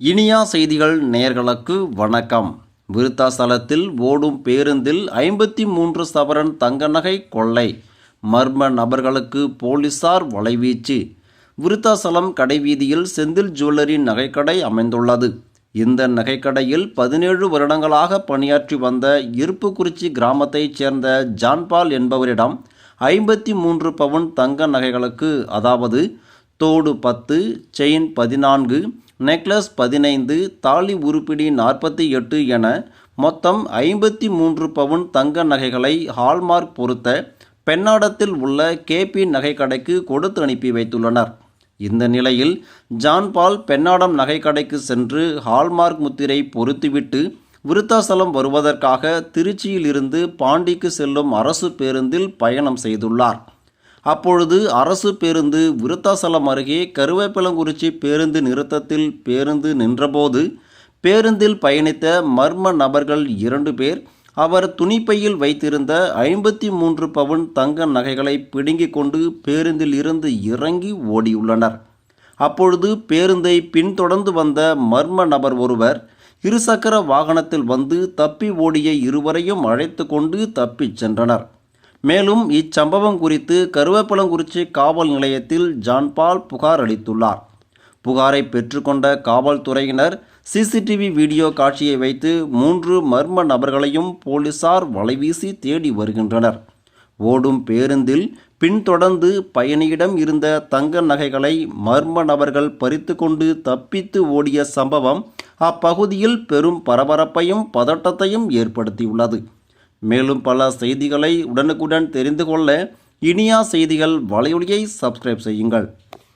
இனியா செய்திகள் நேயர்களுக்கு வணக்கம். விருத்தாசலத்தில் ஓடும் பேருந்தில் ஐம்பத்தி மூன்று சவரன் தங்க நகை கொள்ளை. மர்ம நபர்களுக்கு போலீசார் வலைவீச்சு. விருத்தாசலம் கடைவீதியில் செந்தில் ஜுவல்லரி நகைக்கடை அமைந்துள்ளது. இந்த நகைக்கடையில் பதினேழு வருடங்களாக பணியாற்றி வந்த இருப்புக்குறிச்சி கிராமத்தைச் சேர்ந்த ஜான்பால் என்பவரிடம் ஐம்பத்தி மூன்று பவுன் தங்க நகைகளுக்கு அதாவது தோடு பத்து செயின் பதினான்கு நெக்லஸ் பதினைந்து தாலி உருப்பிடி நாற்பத்தி எட்டு என மொத்தம் ஐம்பத்தி மூன்று பவுன் தங்க நகைகளை ஹால்மார்க் பொருத்த பெண்ணாடத்தில் உள்ள கேபி நகைக்கடைக்கு கொடுத்து அனுப்பி வைத்துள்ளனர். இந்த நிலையில் ஜான்பால் பெண்ணாடம் நகைக்கடைக்கு சென்று ஹால்மார்க் முத்திரை பொருத்திவிட்டு விருத்தாசலம் வருவதற்காக திருச்சியிலிருந்து பாண்டிக்கு செல்லும் அரசு பேருந்தில் பயணம் செய்துள்ளார். அப்பொழுது அரசு பேருந்து விருத்தாசலம் அருகே கருவேப்பிலங்குறிச்சி பேருந்து நிறுத்தத்தில் பேருந்து நின்றபோது பேருந்தில் பயணித்த மர்ம நபர்கள் இரண்டு பேர் அவர் துணிப்பையில் வைத்திருந்த ஐம்பத்தி மூன்று பவுன் தங்க நகைகளை பிடுங்கிக் கொண்டு பேருந்தில் இருந்து இறங்கி ஓடியுள்ளனர். அப்பொழுது பேருந்தை பின்தொடர்ந்து வந்த மர்ம நபர் ஒருவர் இருசக்கர வாகனத்தில் வந்து தப்பி ஓடிய இருவரையும் அழைத்து கொண்டு தப்பிச் சென்றனர். மேலும் இச்சம்பவம் குறித்து கருவேப்பலங்குறிச்சி காவல் நிலையத்தில் ஜான்பால் புகார் அளித்துள்ளார். புகாரை பெற்றுக்கொண்ட காவல்துறையினர் சிசிடிவி வீடியோ காட்சியை வைத்து மூன்று மர்ம நபர்களையும் போலீசார் வலைவீசி தேடி வருகின்றனர். ஓடும் பேருந்தில் பின்தொடர்ந்து பயணியிடம் இருந்த தங்க நகைகளை மர்ம நபர்கள் பறித்து கொண்டு தப்பித்து ஓடிய சம்பவம் அப்பகுதியில் பெரும் பரபரப்பையும் பதட்டத்தையும் ஏற்படுத்தியுள்ளது. மேலும் பல செய்திகளை உடனுக்குடன் தெரிந்து கொள்ள இனியா செய்திகள் வலையொலியை சப்ஸ்கிரைப் செய்யுங்கள்.